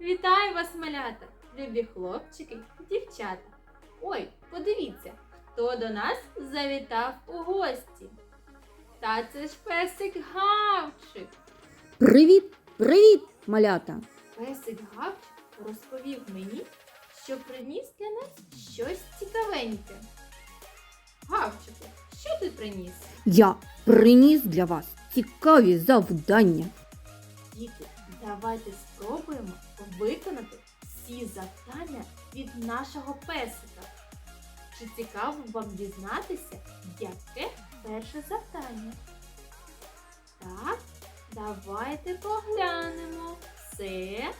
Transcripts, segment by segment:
Вітаю вас, малята, любі хлопчики, дівчата. Ой, подивіться, хто до нас завітав у гості. Та це ж песик Гавчик. Привіт, привіт, малята! Песик Гавчик розповів мені, що приніс для нас щось цікавеньке. Гавчику, що ти приніс? Я приніс для вас цікаві завдання. Діти, давайте спробуємо виконати всі завдання від нашого песика. Чи цікаво вам дізнатися, яке перше завдання? Так, давайте поглянемо. Це.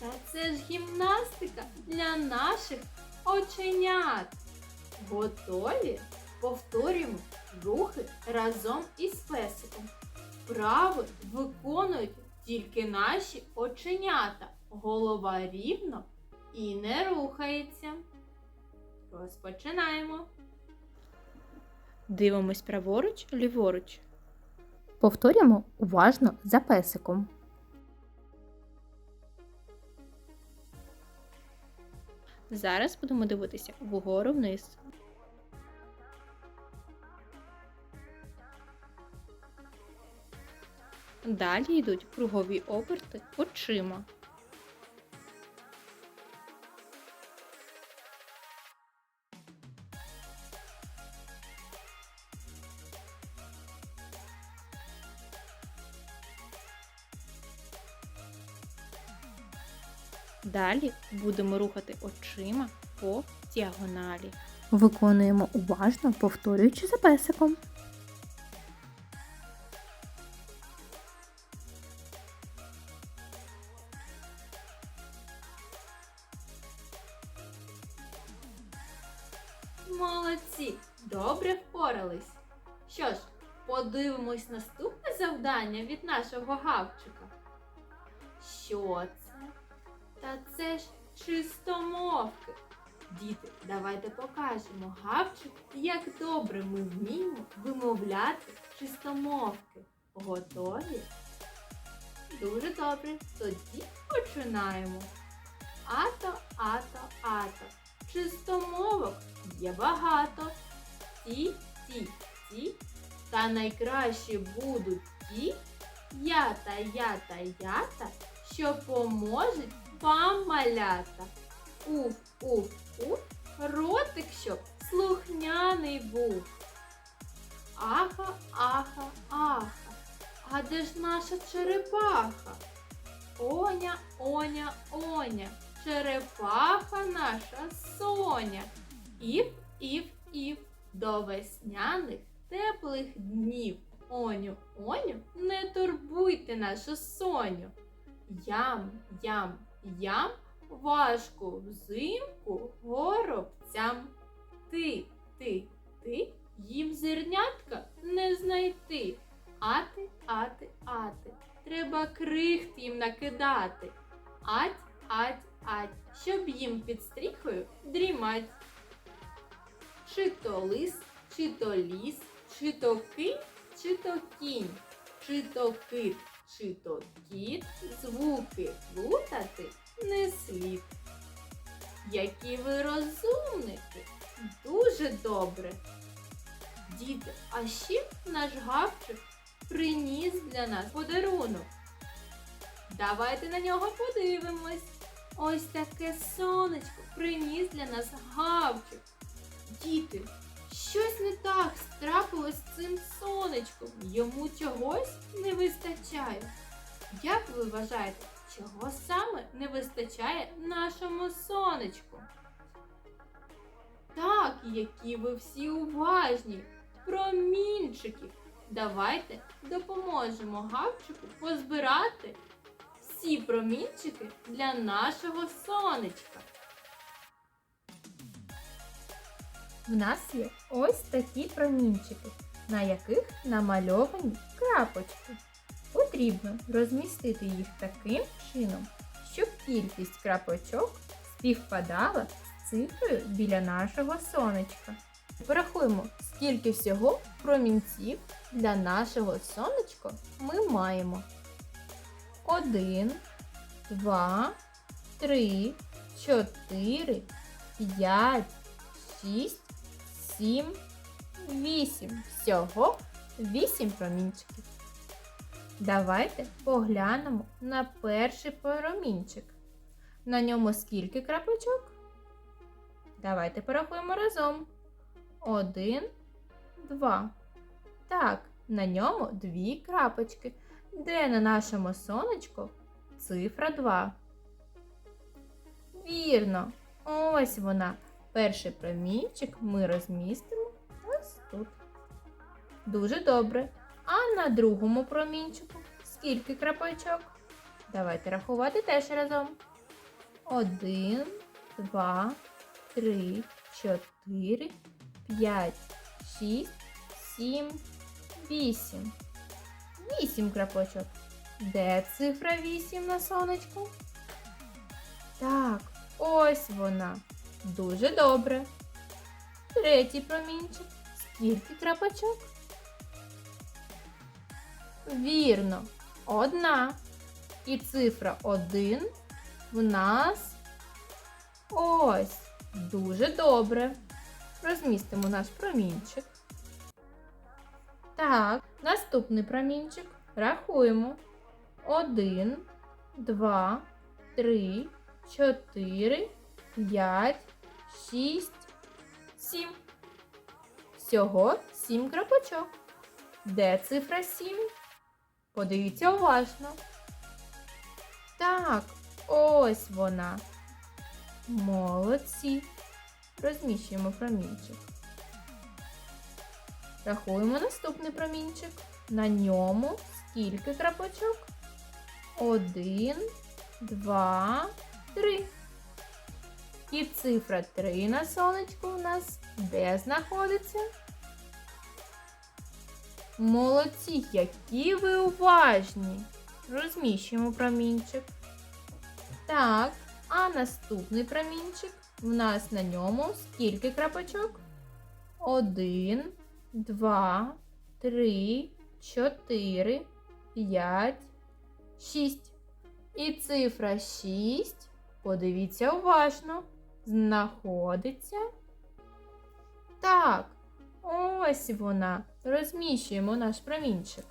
Та це ж гімнастика для наших оченят. Готові? Повторюємо рухи разом із песиком. Вправи виконують тільки наші оченята. Голова рівно і не рухається. Розпочинаємо. Дивимось праворуч, ліворуч. Повторюємо уважно за песиком. Зараз будемо дивитися вгору вниз. Далі йдуть кругові оберти очима. Далі будемо рухати очима по діагоналі. Виконуємо уважно, повторюючи за песиком. Молодці! Добре впорались. Що ж, подивимось наступне завдання від нашого гавчика. Що це? Та це ж чистомовки. Діти, давайте покажемо гавчику, як добре ми вміємо вимовляти чистомовки. Готові? Дуже добре. Тоді починаємо. Ато, ато, ато. Чистомовок є багато. Ті, ті, ті. Та найкраще будуть ті, я та я та ята, що поможуть вам малята. Уф, уф, уф, ротик, щоб слухняний був. Аха, аха, аха. А де ж наша черепаха? Оня, оня, оня, черепаха наша соня. Ів, ів, ів, до весняних теплих днів. Оню, оню, не турбуйте нашу соню. Ям, ям, ям, важко взимку горобцям. Ти, ти, ти, їм зернятка не знайти. Ати, ати, ати, треба крихт їм накидати. Ать, ать, ать, щоб їм під стріхою дрімать. Чи то лис, чи то ліс, чи то кінь, чи то кінь, чи то кит, чи то кіт, звуки плутати не слід. Які ви розумники, дуже добре. Діти, а ще наш гавчик приніс для нас подарунок. Давайте на нього подивимось. Ось таке сонечко приніс для нас гавчик. Діти, щось не так трапилось з цим сонечком. Йому чогось не вистачає. Як ви вважаєте, чого саме не вистачає нашому сонечку? Так, які ви всі уважні, промінчиків. Давайте допоможемо гавчику позбирати всі промінчики для нашого сонечка. В нас є ось такі промінчики, на яких намальовані крапочки. Потрібно розмістити їх таким чином, щоб кількість крапочок співпадала з цифрою біля нашого сонечка. Порахуємо, скільки всього промінців для нашого сонечка ми маємо. Один, два, три, чотири, п'ять, шість, сім, вісім. Всього вісім промінчиків. Давайте поглянемо на перший промінчик. На ньому скільки крапочок? Давайте порахуємо разом. Один, два. Так, на ньому дві крапочки. Де на нашому сонечку цифра 2? Вірно, ось вона. Перший промінчик ми розмістимо ось тут. Дуже добре. А на другому промінчику скільки крапочок? Давайте рахувати теж разом. Один, два, три, чотири, п'ять, шість, сім, вісім. Вісім крапочок. Де цифра вісім на сонечку? Так, ось вона. Дуже добре. Третій промінчик. Скільки крапочок? Вірно, одна. І цифра один в нас ось. Дуже добре. Розмістимо наш промінчик. Так, наступний промінчик. Рахуємо. Один, два, три, чотири, п'ять, шість, сім. Всього сім крапочок. Де цифра сім? Подивіться уважно. Так, ось вона. Молодці. Розміщуємо промінчик. Рахуємо наступний промінчик. На ньому скільки крапочок? Один, два, три. І цифра 3 на сонечку у нас де знаходиться? Молодці, які ви уважні. Розміщуємо промінчик. Так, а наступний промінчик в нас на ньому скільки крапочок? Один, два, три, чотири, п'ять, шість. І цифра 6, подивіться уважно, знаходиться. Так, ось вона. Розміщуємо наш промінчик.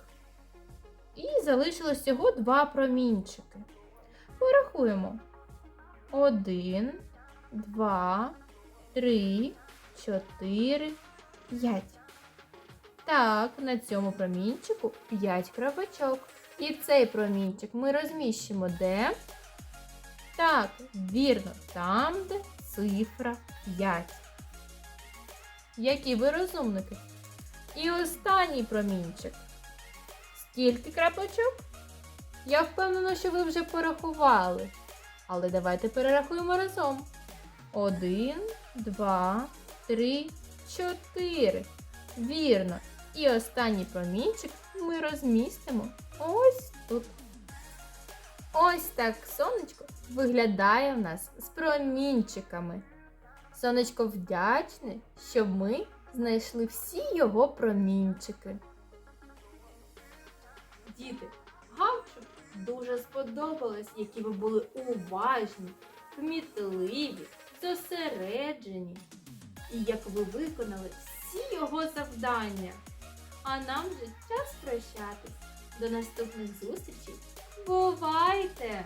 І залишилось всього два промінчики. Порахуємо. Один, два, три, чотири, п'ять. Так, на цьому промінчику 5 крапочок. І цей промінчик ми розміщимо де? Так, вірно, там, де цифра 5. Які ви розумники? І останній промінчик. Скільки крапочок? Я впевнена, що ви вже порахували. Але давайте перерахуємо разом. Один, два, три, чотири. Вірно. І останній промінчик ми розмістимо ось тут. Ось так сонечко виглядає в нас з промінчиками. Сонечко вдячне, що ми знайшли всі його промінчики. Діти, Гавчу дуже сподобалось, які ви були уважні, кмітливі, зосереджені. І як ви виконали всі його завдання. А нам вже час прощатись. До наступних зустрічей. Бувайте!